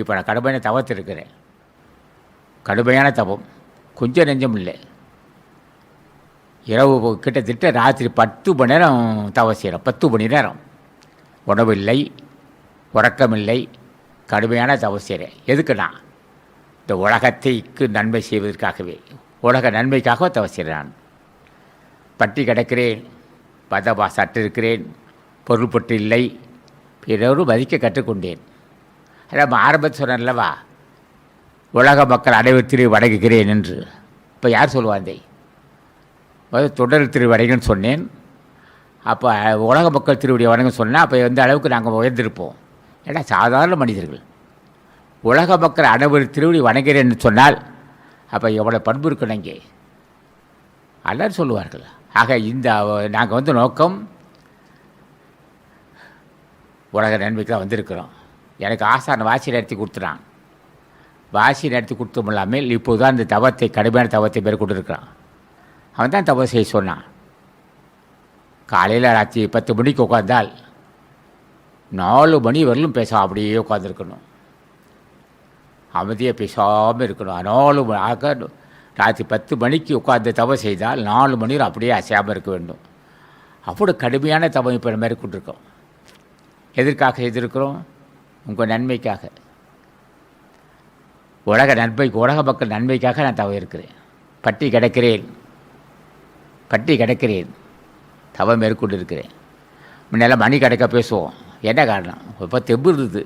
இப்போ நான் கடுமையான தவத்திருக்கிறேன் கடுமையான தவம். கொஞ்சம் நெஞ்சம் இல்லை. இரவு கிட்டத்தட்ட ராத்திரி பத்து மணி நேரம் தவம் செய்கிறோம் பத்து மணி நேரம். உணவில்லை உறக்கமில்லை கடுமையான தவம் செய்கிறேன் எதுக்குண்ணா இந்த உலகத்தைக்கு நன்மை செய்வதற்காகவே உலக நன்மைக்காக தவம் செய்கிறேன் நான் பட்டி கிடக்கிறேன் பதபா சற்றிருக்கிறேன் பொருள்பட்டு இல்லை பிறரும் மதிக்க கற்றுக்கொண்டேன். அதான் ஆரம்பத்தில் சொன்னல்லவா உலக மக்கள் அனைவர் திரு வணங்குகிறேன் என்று. இப்போ யார் சொல்லுவாந்தே முதல்ல தொடர் திரு சொன்னேன். அப்போ உலக மக்கள் திருவடியை வணங்க சொன்னால் அப்போ எந்த அளவுக்கு நாங்கள் உயர்ந்திருப்போம்? ஏன்னா சாதாரண மனிதர்கள். உலக மக்கள் அனைவர் திருவடி வணங்குகிறேன்னு சொன்னால் அப்போ எவ்வளோ பண்பு இருக்கணும் இங்கே எல்லாரும் சொல்லுவார்கள். ஆக இந்த நாங்கள் வந்து நோக்கம் உலக நன்மைக்கு தான் வந்திருக்கிறோம். எனக்கு ஆசான வாசி நடத்தி கொடுத்துட்றான் வாசி நடத்தி கொடுத்தோம் இல்லாமல் இப்போது தான் இந்த தவத்தை கடுமையான தவத்தை மேற்கொண்டிருக்கிறான் அவன் தான் தவம் செய்ய சொன்னான். காலையில் ராத்திரி பத்து மணிக்கு உட்காந்தால் நாலு மணி வரலும் பேச அப்படியே உட்காந்துருக்கணும் அமைதியாக பேசாமல் இருக்கணும். நாலு மணி ஆக ராத்திரி பத்து மணிக்கு உட்காந்து தவம் செய்தால் நாலு மணி அப்படியே அசையாமல் இருக்க வேண்டும். அப்படி கடுமையான தவம் இப்போ மேற்கொண்டிருக்கோம். எதற்காக செய்திருக்கிறோம் உங்கள் நன்மைக்காக. உலக நன்மை உலக மக்கள் நன்மைக்காக நான் தவம் இருக்கிறேன் பட்டி கிடக்கிறேன். பட்டி கிடக்கிறேன். தவம் மேற்கொண்டு இருக்கிறேன் முன்னெல்லாம் மணி கிடக்க பேசுவோம். என்ன காரணம்? இப்போ தெம்பு இருந்தது.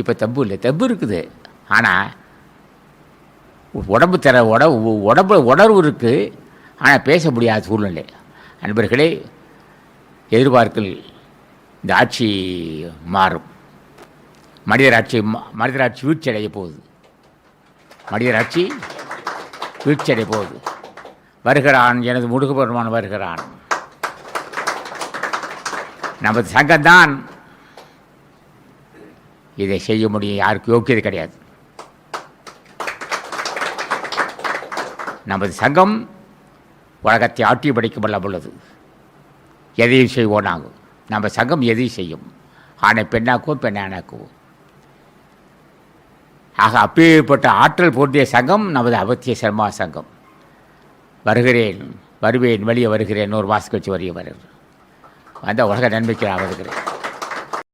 இப்போ தெம்பு இல்லை. தெம்பு இருக்குது. ஆனால் உடம்பு தர உடம்பு உடம்பு உணர்வு இருக்குது ஆனால் பேச முடியாத சூழ்நிலை. நண்பர்களே எதிர்பார்க்கல் இந்த ஆட்சி மாறும் மனிதராட்சி ம- மனிதராட்சி வீழ்ச்சி அடைய போகுது. மனிதராட்சி வீழ்ச்சி அடைய போகுது. வருகிறான் எனது முடுகுபெருமான் வருகிறான். நமது சங்கம்தான் இதை செய்ய முடியும் யாருக்கு யோக்கியது கிடையாது. நமது சங்கம் உலகத்தை ஆட்டி படிக்க வல்லம் உள்ளது. எதையும் செய்வோம் நாங்கள். நம்ம சங்கம் எதையும் செய்யும்? ஆணை பெண்ணாக்குவோம் பெண்ணானாக்குவோம் ஆக அப்பேற்பட்ட ஆற்றல் பொருந்திய சங்கம் நமது அவத்திய சர்மா சங்கம். வருகிறேன் வருவேன் வெளியே வருகிறேன் ஒரு மாதம் கழிச்சு வரைய வருகிறேன். வந்த உலக நன்மைக்கு நான் வருகிறேன்.